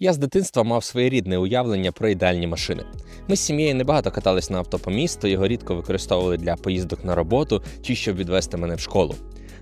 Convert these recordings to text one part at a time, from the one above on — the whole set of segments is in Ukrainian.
Я з дитинства мав своєрідне уявлення про ідеальні машини. Ми з сім'єю небагато катались на авто по місту, його рідко використовували для поїздок на роботу чи щоб відвести мене в школу.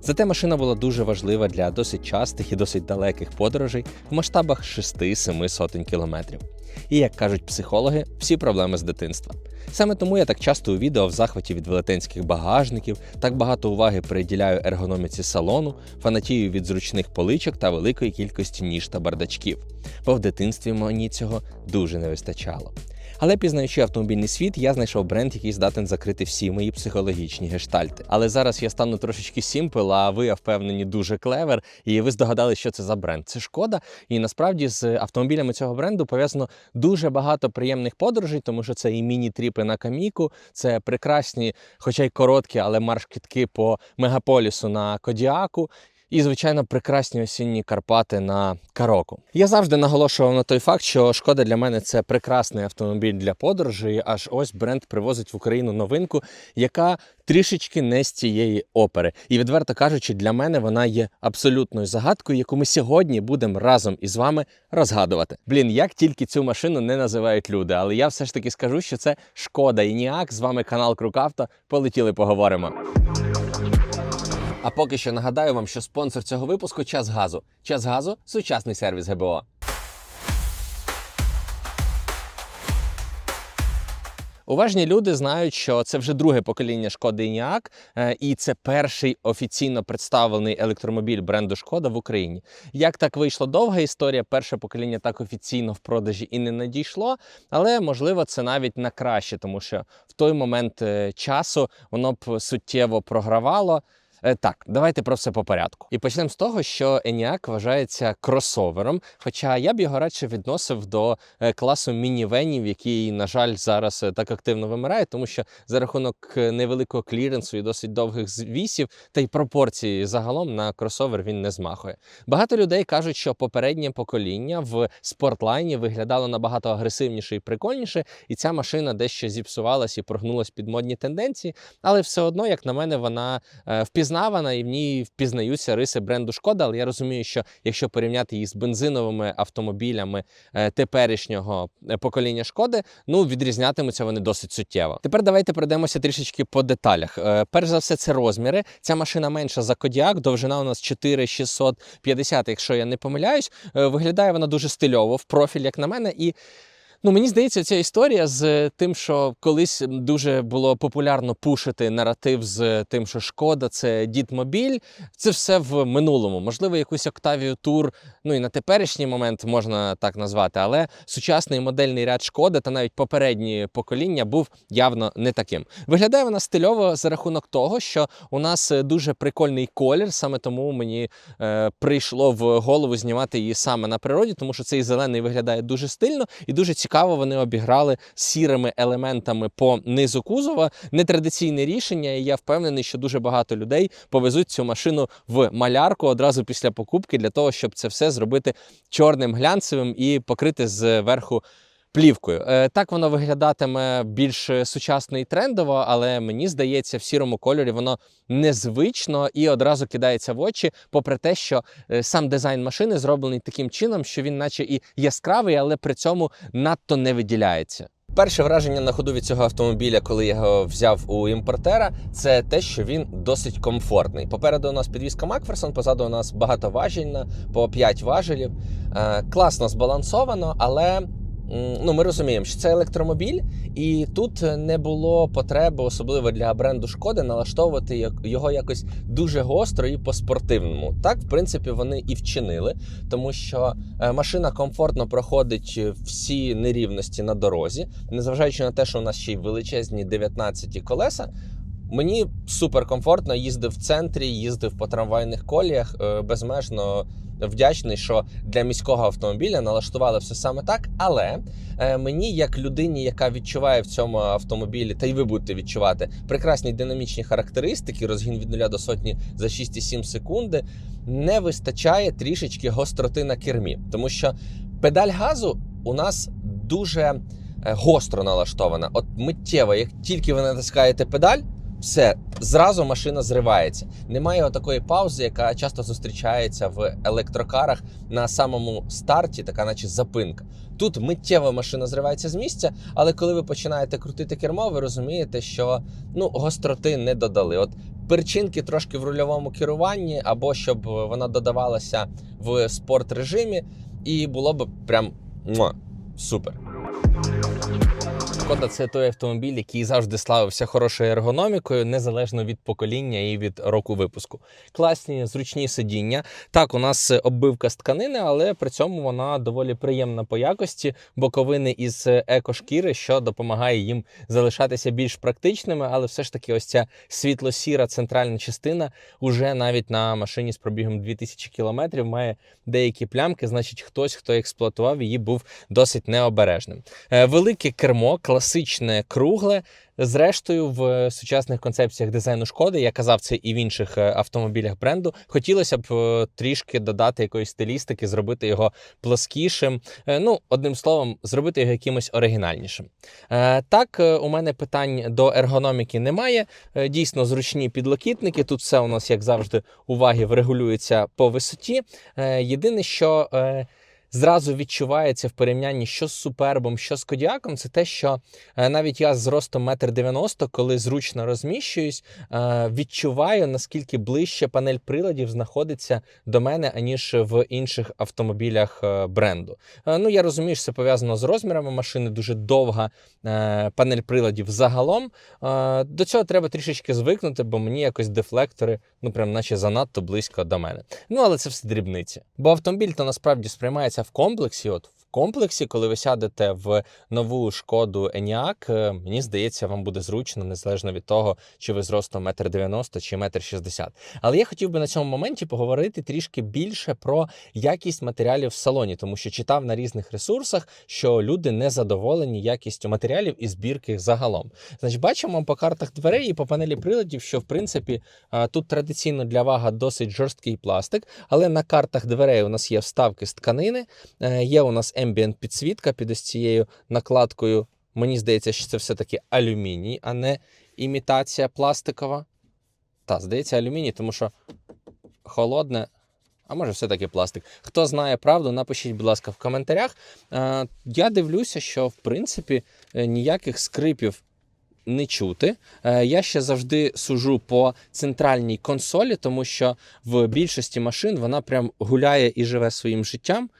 Зате машина була дуже важлива для досить частих і досить далеких подорожей в масштабах 6-7 сотень кілометрів. І як кажуть психологи, всі проблеми з дитинства. Саме тому я так часто у відео в захваті від велетенських багажників, так багато уваги приділяю ергономіці салону, фанатію від зручних поличок та великої кількості ніж та бардачків. Бо в дитинстві мені цього дуже не вистачало. Але пізнаючи автомобільний світ, я знайшов бренд, який здатен закрити всі мої психологічні гештальти. Але зараз я стану трошечки сімпл, а ви я впевнені дуже клевер, і ви здогадали, що це за бренд. Це шкода. І насправді з автомобілями цього бренду пов'язано дуже багато приємних подорожей, тому що це і міні-тріпи на каміку, це прекрасні, хоча й короткі, але марш-кітки по мегаполісу на Кодіаку. І, звичайно, прекрасні осінні Карпати на Кароку. Я завжди наголошував на той факт, що шкода для мене це прекрасний автомобіль для подорожей. Аж ось бренд привозить в Україну новинку, яка трішечки не з цієї опери. І відверто кажучи, для мене вона є абсолютною загадкою, яку ми сьогодні будемо разом із вами розгадувати. Блін, як тільки цю машину не називають люди, але я все ж таки скажу, що це шкода і ніяк. З вами канал Крукавто. Полетіли, поговоримо. А поки що нагадаю вам, що спонсор цього випуску час газу. Час газу сучасний сервіс ГБО. Уважні люди знають, що це вже друге покоління шкоди Ініак, е, і це перший офіційно представлений електромобіль бренду Шкода в Україні. Як так вийшла довга історія, перше покоління так офіційно в продажі і не надійшло, але можливо це навіть на краще, тому що в той момент е, часу воно б суттєво програвало. Е, Так, давайте про все по порядку. І почнемо з того, що ENIAC вважається кросовером, хоча я б його радше відносив до е, класу мінівенів, який, на жаль, зараз е, так активно вимирає, тому що за рахунок невеликого кліренсу і досить довгих звісів та й пропорції загалом на кросовер він не змахує. Багато людей кажуть, що попереднє покоління в спортлайні виглядало набагато агресивніше і прикольніше, і ця машина дещо зіпсувалась і прогнулась під модні тенденції, але все одно, як на мене, вона е, впізнавана і в ній впізнаються риси бренду Шкода. Але я розумію, що якщо порівняти її з бензиновими автомобілями е, теперішнього е, покоління шкоди, ну відрізнятимуться вони досить суттєво. Тепер давайте пройдемося трішечки по деталях. Е, Перш за все, це розміри. Ця машина менша за Кодіак, довжина у нас 4650, якщо я не помиляюсь. Виглядає вона дуже стильово в профіль, як на мене, і. Ну, мені здається, ця історія з тим, що колись дуже було популярно пушити наратив з тим, що шкода, це дітмобіль. Це все в минулому. Можливо, якусь Octavia Tour, ну і на теперішній момент можна так назвати, але сучасний модельний ряд шкоди та навіть попередні покоління був явно не таким. Виглядає вона стильово за рахунок того, що у нас дуже прикольний колір, саме тому мені е, прийшло в голову знімати її саме на природі, тому що цей зелений виглядає дуже стильно і дуже цікаво вони обіграли сірими елементами по низу кузова. Нетрадиційне рішення, і я впевнений, що дуже багато людей повезуть цю машину в малярку одразу після покупки для того, щоб це все зробити чорним глянцевим і покрити зверху. Плівкою Е, так воно виглядатиме більш сучасно і трендово, але мені здається, в сірому кольорі воно незвично і одразу кидається в очі, попри те, що е, сам дизайн машини зроблений таким чином, що він, наче і яскравий, але при цьому надто не виділяється. Перше враження на ходу від цього автомобіля, коли я його взяв у імпортера, це те, що він досить комфортний. Попереду у нас підвізка Макферсон, позаду у нас багатоважільна, по 5 важелів. Е, класно збалансовано, але. Ну, ми розуміємо, що це електромобіль, і тут не було потреби, особливо для бренду шкоди, налаштовувати його якось дуже гостро і по-спортивному. Так, в принципі, вони і вчинили, тому що е, машина комфортно проходить е, всі нерівності на дорозі, незважаючи на те, що у нас ще й величезні 19 колеса. Мені супер комфортно їздив в центрі, їздив по трамвайних коліях. е, Безмежно вдячний, що для міського автомобіля налаштували все саме так. Але е, мені, як людині, яка відчуває в цьому автомобілі, та й ви будете відчувати прекрасні динамічні характеристики, розгін від 0 до сотні за 6,7 секунди, не вистачає трішечки гостроти на кермі, тому що педаль газу у нас дуже е, гостро налаштована. От миттєво, як тільки ви натискаєте педаль. Все зразу машина зривається. Немає такої паузи, яка часто зустрічається в електрокарах на самому старті, така наче запинка. Тут миттєво машина зривається з місця, але коли ви починаєте крутити кермо, ви розумієте, що ну гостроти не додали. От перчинки трошки в рульовому керуванні, або щоб вона додавалася в спорт режимі, і було б прям муа, супер. Шкода це той автомобіль, який завжди славився хорошою ергономікою, незалежно від покоління і від року випуску. Класні зручні сидіння. Так, у нас оббивка з тканини, але при цьому вона доволі приємна по якості, боковини із екошкіри, що допомагає їм залишатися більш практичними, але все ж таки, ось ця світло-сіра центральна частина уже навіть на машині з пробігом 2000 км має деякі плямки. Значить, хтось, хто експлуатував її, був досить необережним. Е, Велике кермо, класичне, кругле. Зрештою, в сучасних концепціях дизайну шкоди, я казав це і в інших е, автомобілях бренду. Хотілося б е, трішки додати якоїсь стилістики, зробити його плоскішим. Е, Ну, одним словом, зробити його якимось оригінальнішим. Так, у мене питань до ергономіки немає. Дійсно, зручні підлокітники. Тут все у нас, як завжди, уваги врегулюється по висоті. Єдине, що зразу відчувається в порівнянні що з супербом, що з кодіаком, це те, що е, навіть я з ростом 1,90 м, коли зручно розміщуюсь, е, відчуваю наскільки ближче панель приладів знаходиться до мене, аніж в інших автомобілях е, бренду. Ну, я розумію, що це пов'язано з розмірами машини, дуже довга панель приладів загалом. До цього треба трішечки звикнути, бо мені якось дефлектори, ну прям наче занадто близько до мене. Ну, але це все дрібниці. Бо автомобіль то насправді сприймається в комплексі. От комплексі, коли ви сядете в нову шкоду Еніак, е, мені здається, вам буде зручно, незалежно від того, чи ви зростом 1,90 м чи 1,60 м. Але я хотів би на цьому моменті поговорити трішки більше про якість матеріалів в салоні, тому що читав на різних ресурсах, що люди не задоволені якістю матеріалів і збірки загалом. Значить, бачимо по картах дверей і по панелі приладів, що в принципі тут традиційно для вага досить жорсткий пластик, але на картах дверей у нас є вставки з тканини, е, є у нас ambient підсвітка під ось цією накладкою. Мені здається, що це все-таки алюміній, а не імітація пластикова. Та, здається, алюміній, тому що холодне. А може, все-таки пластик. Хто знає правду, напишіть, будь ласка, в коментарях. Е, Я дивлюся, що в принципі е, ніяких скрипів не чути. Е, Я ще завжди сужу по центральній консолі, тому що в більшості машин вона прям гуляє і живе своїм життям.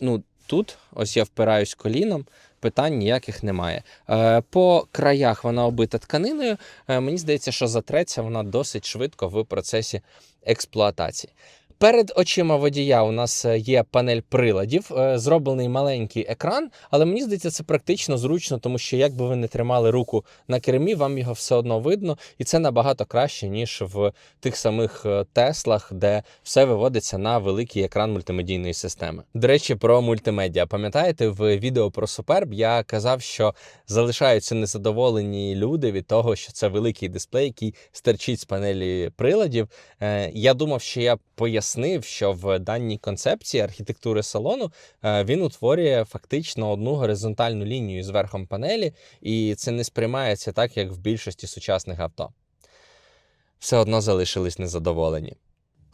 Ну, тут, ось я впираюсь коліном, питань ніяких немає. Е, По краях вона обита тканиною. Е, Мені здається, що затреться вона досить швидко в процесі експлуатації. Перед очима водія у нас е, є панель приладів, е, зроблений маленький екран, але мені здається, це практично зручно, тому що як би ви не тримали руку на кермі, вам його все одно видно, і це набагато краще, ніж в тих самих е, Теслах, де все виводиться на великий екран мультимедійної системи. До речі, про мультимедіа. Пам'ятаєте, в відео про Superb я казав, що залишаються незадоволені люди від того, що це великий дисплей, який стерчить з панелі приладів. Я думав, що я пояснив, що в даній концепції архітектури салону е, він утворює фактично одну горизонтальну лінію з верхом панелі, і це не сприймається так, як в більшості сучасних авто. Все одно залишились незадоволені.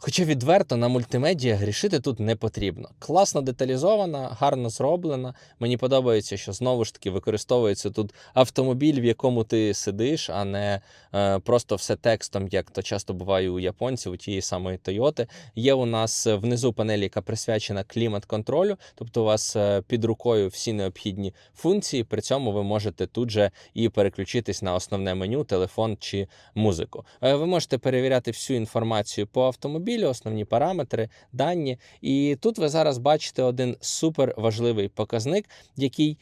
Хоча відверто на мультимедіа грішити тут не потрібно. Класно деталізована, гарно зроблена. Мені подобається, що знову ж таки використовується тут автомобіль, в якому ти сидиш, а не е, просто все текстом, як то часто буває у японців, у тієї самої Тойоти. Є у нас внизу панелі, яка присвячена клімат-контролю, тобто у вас е, під рукою всі необхідні функції. При цьому ви можете тут же і переключитись на основне меню, телефон чи музику. Е, Ви можете перевіряти всю інформацію по автомобілю, основні параметри, дані. І тут ви зараз бачите один супер важливий показник, який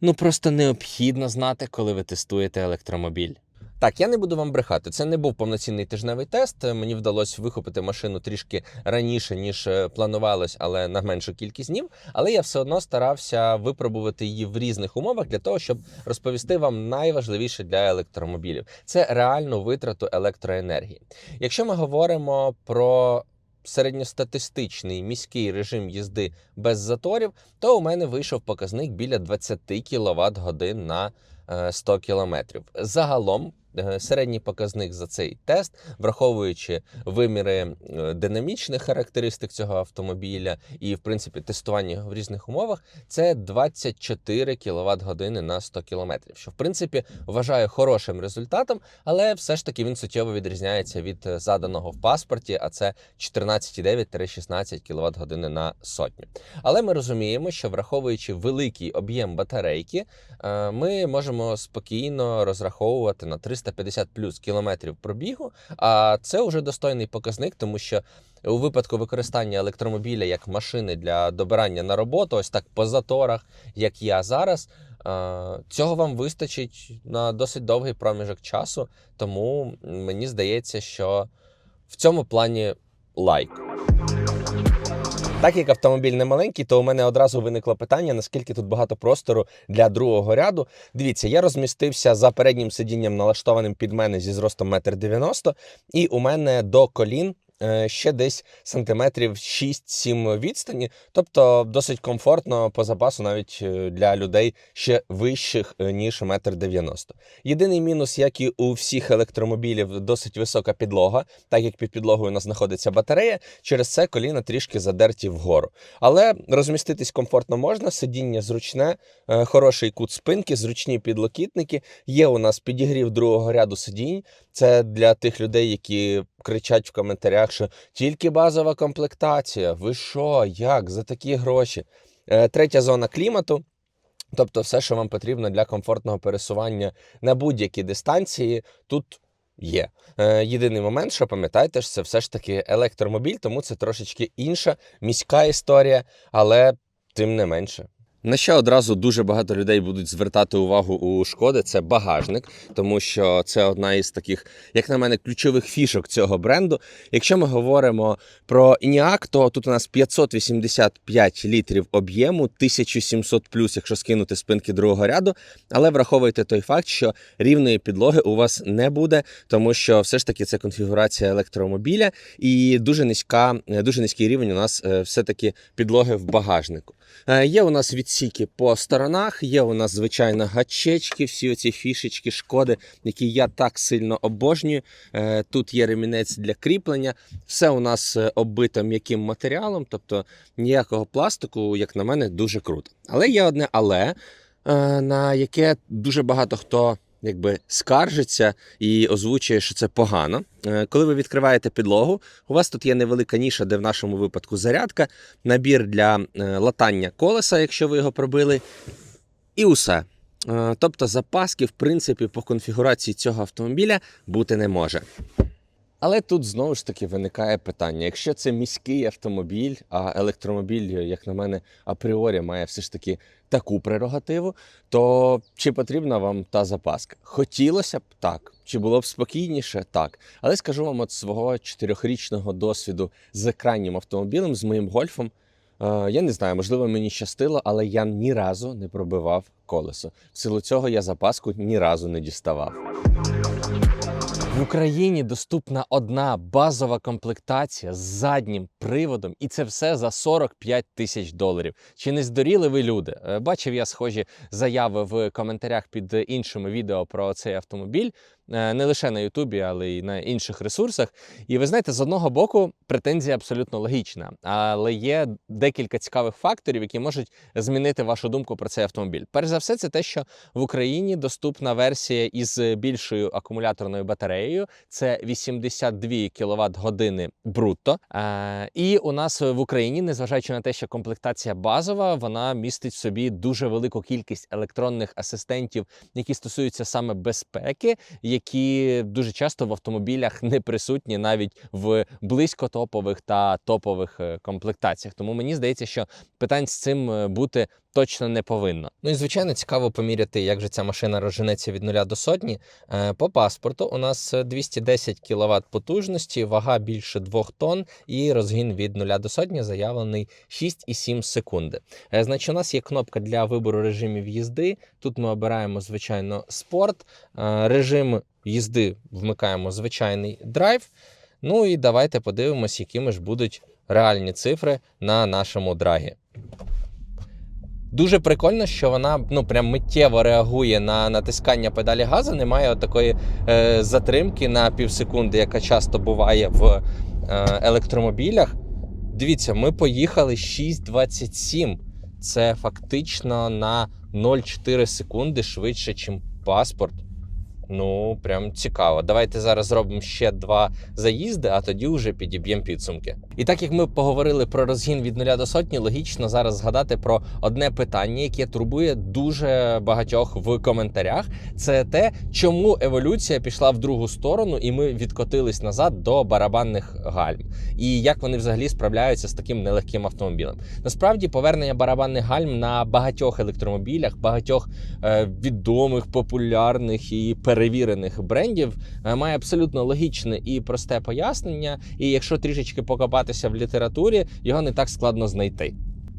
ну просто необхідно знати, коли ви тестуєте електромобіль. Так, я не буду вам брехати. Це не був повноцінний тижневий тест. Мені вдалося вихопити машину трішки раніше, ніж е, планувалось, але на меншу кількість днів. Але я все одно старався випробувати її в різних умовах для того, щоб розповісти вам найважливіше для електромобілів це реальну витрату електроенергії. Якщо ми говоримо про середньостатистичний міський режим їзди без заторів, то у мене вийшов показник біля 20 кВт годин на е, 100 км. Загалом е, середній показник за цей тест, враховуючи виміри е, динамічних характеристик цього автомобіля і, в принципі, тестування його в різних умовах, це 24 кВт години на 100 км, що в принципі вважаю хорошим результатом, але все ж таки він суттєво відрізняється від е, заданого в паспорті, а це 14,9-16 кВт години на сотню. Але ми розуміємо, що враховуючи великий об'єм батарейки, е, ми можемо спокійно розраховувати на 350 плюс кілометрів пробігу. А це вже достойний показник, тому що у випадку використання електромобіля як машини для добирання на роботу, ось так по заторах, як я зараз. Цього вам вистачить на досить довгий проміжок часу, тому мені здається, що в цьому плані лайк. Так як автомобіль не маленький, то у мене одразу виникло питання, наскільки тут багато простору для другого ряду. Дивіться, я розмістився за переднім сидінням, налаштованим під мене зі зростом 1,90 м, і у мене до колін. Е, Ще десь сантиметрів 6-7 відстані, тобто досить комфортно по запасу навіть е, для людей ще вищих е, ніж 1,90 м. Єдиний мінус, як і у всіх електромобілів, досить висока підлога, так як під підлогою у нас знаходиться батарея, через це коліна трішки задерті вгору. Але розміститись комфортно можна, сидіння зручне, хороший кут спинки, зручні підлокітники. Є у нас підігрів другого ряду сидінь. Це для тих людей, які кричать в коментарях, що тільки базова комплектація. Ви що, як за такі гроші? Е, Третя зона клімату. Тобто, все, що вам потрібно для комфортного пересування на будь-які дистанції, тут є. Е, єдиний момент, що пам'ятайте, що це все ж таки електромобіль, тому це трошечки інша міська історія, але тим не менше. На що одразу дуже багато людей будуть звертати увагу у шкоди, це багажник, тому що це одна із таких, як на мене, ключових фішок цього бренду. Якщо ми говоримо про ENIAC, то тут у нас 585 літрів об'єму, 1700 плюс, якщо скинути спинки другого ряду. Але враховуйте той факт, що рівної підлоги у вас не буде, тому що все ж таки це конфігурація електромобіля і дуже низька, дуже низький рівень у нас е, все-таки підлоги в багажнику. Е, Є у нас відсіки по сторонах, є у нас звичайно гачечки, всі оці фішечки, шкоди, які я так сильно обожнюю. Е, Тут є ремінець для кріплення. Все у нас е, оббито м'яким матеріалом, тобто ніякого пластику, як на мене, дуже круто. Але є одне але, е, на яке дуже багато хто. Якби скаржиться і озвучує, що це погано. Е, Коли ви відкриваєте підлогу, у вас тут є невелика ніша, де в нашому випадку зарядка, набір для е, латання колеса, якщо ви його пробили, і усе. Е, Тобто запаски, в принципі, по конфігурації цього автомобіля бути не може. Але тут знову ж таки виникає питання: якщо це міський автомобіль, а електромобіль, як на мене, апріорі має все ж таки таку прерогативу, то чи потрібна вам та запаска? Хотілося б так. Чи було б спокійніше? Так. Але скажу вам от свого чотирьохрічного досвіду з крайнім автомобілем, з моїм гольфом. Е, Я не знаю, можливо, мені щастило, але я ні разу не пробивав колесо. В силу цього я запаску ні разу не діставав. В Україні доступна одна базова комплектація з заднім приводом, і це все за 45 тисяч доларів. Чи не здоріли ви люди? Е, Бачив я схожі заяви в коментарях під іншими відео про цей автомобіль, не лише на Ютубі, але й на інших ресурсах. І ви знаєте, з одного боку претензія абсолютно логічна, але є декілька цікавих факторів, які можуть змінити вашу думку про цей автомобіль. Перш за все, це те, що в Україні доступна версія із більшою акумуляторною батареєю. Це 82 кВт години брутто. Е, і у нас в Україні, незважаючи на те, що комплектація базова, вона містить в собі дуже велику кількість електронних асистентів, які стосуються саме безпеки, які дуже часто в автомобілях не присутні навіть в близько топових та топових е, комплектаціях. Тому мені здається, що питань з цим е, бути точно не повинно. Ну і звичайно цікаво поміряти, як же ця машина розженеться від нуля до сотні. Е, По паспорту у нас 210 кВт потужності, вага більше 2 тонн і розгін від нуля до сотні заявлений 6,7 секунди. Е, Значить, у нас є кнопка для вибору режимів їзди. Тут ми обираємо звичайно спорт. Е, Режим їзди вмикаємо звичайний драйв. Ну і давайте подивимось, якими ж будуть реальні цифри на нашому драгі. Дуже прикольно, що вона ну прям миттєво реагує на натискання педалі газу. Немає такої е, затримки на півсекунди, яка часто буває в е, електромобілях. Дивіться, ми поїхали 6.27. Це фактично на 0,4 секунди швидше, ніж паспорт. Ну, прям цікаво. Давайте зараз зробимо ще два заїзди, а тоді вже підіб'ємо підсумки. І так як ми поговорили про розгін від нуля до сотні, логічно зараз згадати про одне питання, яке турбує дуже багатьох в коментарях. Це те, чому еволюція пішла в другу сторону, і ми відкотились назад до барабанних гальм. І як вони взагалі справляються з таким нелегким автомобілем. Насправді, повернення барабанних гальм на багатьох електромобілях, багатьох е, відомих, популярних і перевірених брендів е, має абсолютно логічне і просте пояснення. І якщо трішечки покопатися в літературі, його не так складно знайти.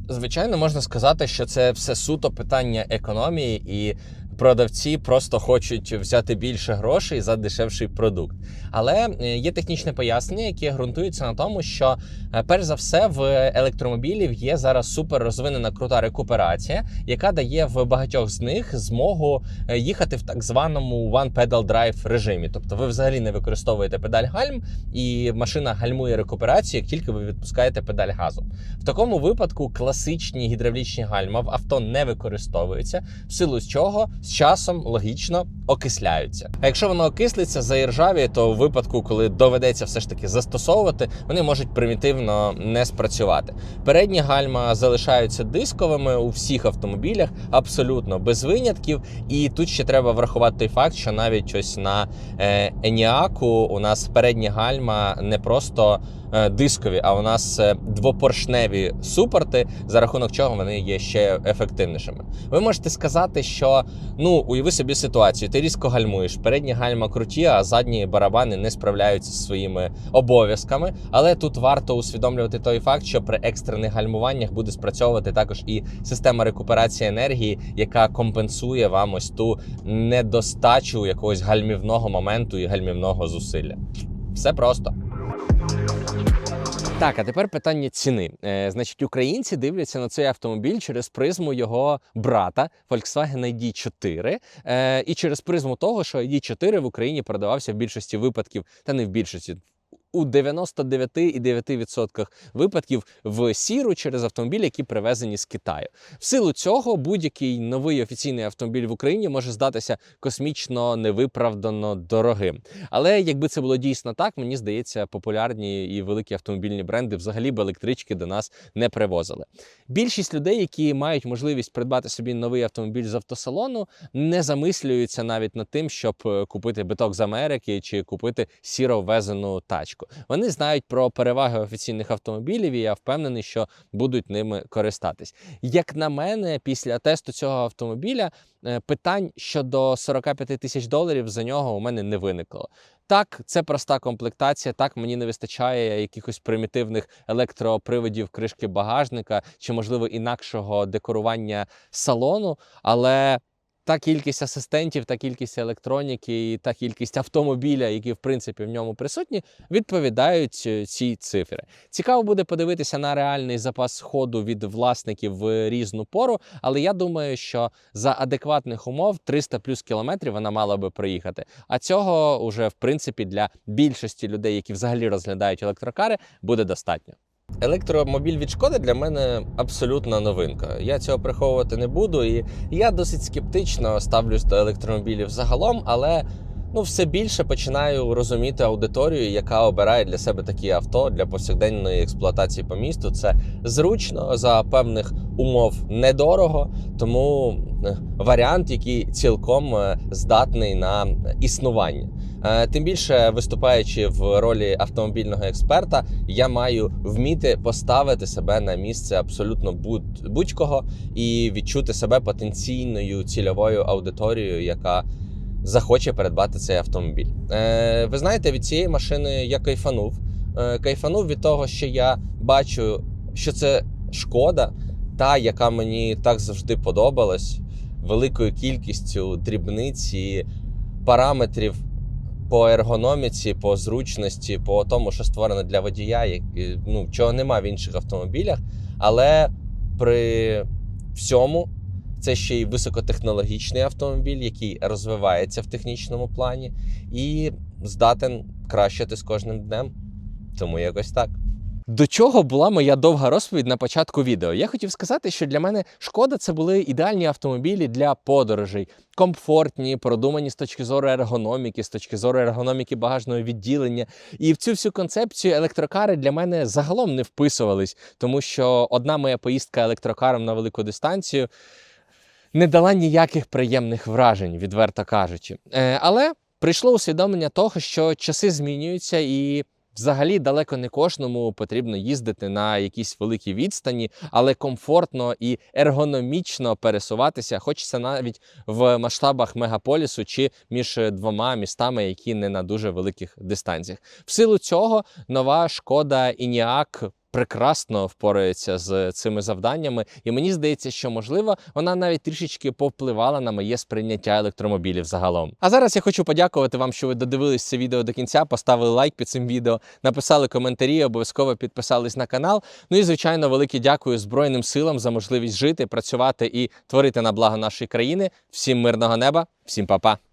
Звичайно, можна сказати, що це все суто питання економії, і продавці просто хочуть взяти більше грошей за дешевший продукт. Але е, є технічне пояснення, яке ґрунтується на тому, що е, перш за все в електромобілів є зараз супер розвинена крута рекуперація, яка дає в багатьох з них змогу е, їхати в так званому one pedal drive режимі. Тобто ви взагалі не використовуєте педаль гальм, і машина гальмує рекуперацію, як тільки ви відпускаєте педаль газу. В такому випадку класичні гідравлічні гальма в авто не використовуються, в силу чого з часом логічно окисляються. А якщо воно окислиться заіржавіє, то в випадку, коли доведеться все ж таки застосовувати, вони можуть примітивно не спрацювати. Передні гальма залишаються дисковими у всіх автомобілях, абсолютно без винятків. І тут ще треба врахувати той факт, що навіть ось на е, Еніаку у нас передні гальма не просто дискові, а у нас е, двопоршневі супорти, за рахунок чого вони є ще ефективнішими. Ви можете сказати, що ну уяви собі ситуацію, ти різко гальмуєш, передні гальма круті, а задні барабани не справляються зі своїми обов'язками. Але тут варто усвідомлювати той факт, що при екстрених гальмуваннях буде спрацьовувати також і система рекуперації енергії, яка компенсує вам ось ту недостачу якогось гальмівного моменту і гальмівного зусилля. Все просто. Так, а тепер питання ціни. Е, значить, українці дивляться на цей автомобіль через призму його брата Volkswagen ID4 е, і через призму того, що ID4 в Україні продавався в більшості випадків, та не в більшості. У 99,9% випадків в сіру через автомобілі, які привезені з Китаю. В силу цього будь-який новий офіційний автомобіль в Україні може здатися космічно невиправдано дорогим. Але якби це було дійсно так, мені здається, популярні і великі автомобільні бренди взагалі б електрички до нас не привозили. Більшість людей, які мають можливість придбати собі новий автомобіль з автосалону, не замислюються навіть над тим, щоб е, купити биток з Америки чи купити сіро ввезену тачку. Вони знають про переваги офіційних автомобілів, і я впевнений, що будуть ними користатись. Як на мене, після тесту цього автомобіля е, питань щодо 45 тисяч доларів за нього у мене не виникло. Так, це проста комплектація. Так, мені не вистачає якихось примітивних електроприводів кришки багажника чи, можливо, інакшого декорування салону, але. Та кількість асистентів, та кількість електроніки, і та кількість автомобіля, які в принципі в ньому присутні, відповідають е, цій цифрі. Цікаво буде подивитися на реальний запас ходу від власників в різну пору, але я думаю, що за адекватних умов 300 плюс кілометрів вона мала би проїхати. А цього вже в принципі для більшості людей, які взагалі розглядають електрокари, буде достатньо. Електромобіль від шкоди для мене абсолютна новинка. Я цього приховувати не буду, і я досить скептично ставлюсь до електромобілів загалом, але ну все більше починаю розуміти аудиторію, яка обирає для себе такі авто для повсякденної експлуатації по місту. Це зручно за певних умов недорого, тому е, варіант, який цілком е, здатний на існування. Е, Тим більше, виступаючи в ролі автомобільного експерта, я маю вміти поставити себе на місце абсолютно будь- будь-кого і відчути себе потенційною цільовою аудиторією, яка захоче передбати цей автомобіль. Е, Ви знаєте, від цієї машини я кайфанув. Е, Кайфанув від того, що я бачу, що це шкода, та яка мені так завжди подобалась, великою кількістю дрібниць і параметрів по ергономіці, по зручності, по тому, що створено для водія, ну, чого нема в інших автомобілях. Але при всьому. Це ще й високотехнологічний автомобіль, який розвивається в технічному плані і здатен кращити з кожним днем. Тому якось так. До чого була моя довга розповідь на початку відео? Я хотів сказати, що для мене шкода це були ідеальні автомобілі для подорожей, комфортні, продумані з точки зору ергономіки, з точки зору ергономіки багажного відділення. І в цю всю концепцію електрокари для мене загалом не вписувались, тому що одна моя поїздка електрокаром на велику дистанцію не дала ніяких приємних вражень, відверто кажучи. Е, але прийшло усвідомлення того, що часи змінюються і. Взагалі далеко не кожному потрібно їздити на якісь великі відстані, але комфортно і ергономічно пересуватися хочеться навіть в масштабах мегаполісу чи між двома містами, які не на дуже великих дистанціях. В силу цього нова шкода Ініак прекрасно впорається з цими завданнями, і мені здається, що можливо вона навіть трішечки повпливала на моє сприйняття електромобілів загалом. А зараз я хочу подякувати вам, що ви додивились це відео до кінця, поставили лайк під цим відео, написали коментарі, обов'язково підписались на канал. Ну і звичайно, велике дякую Збройним силам за можливість жити, працювати і творити на благо нашої країни. Всім мирного неба, всім па-па!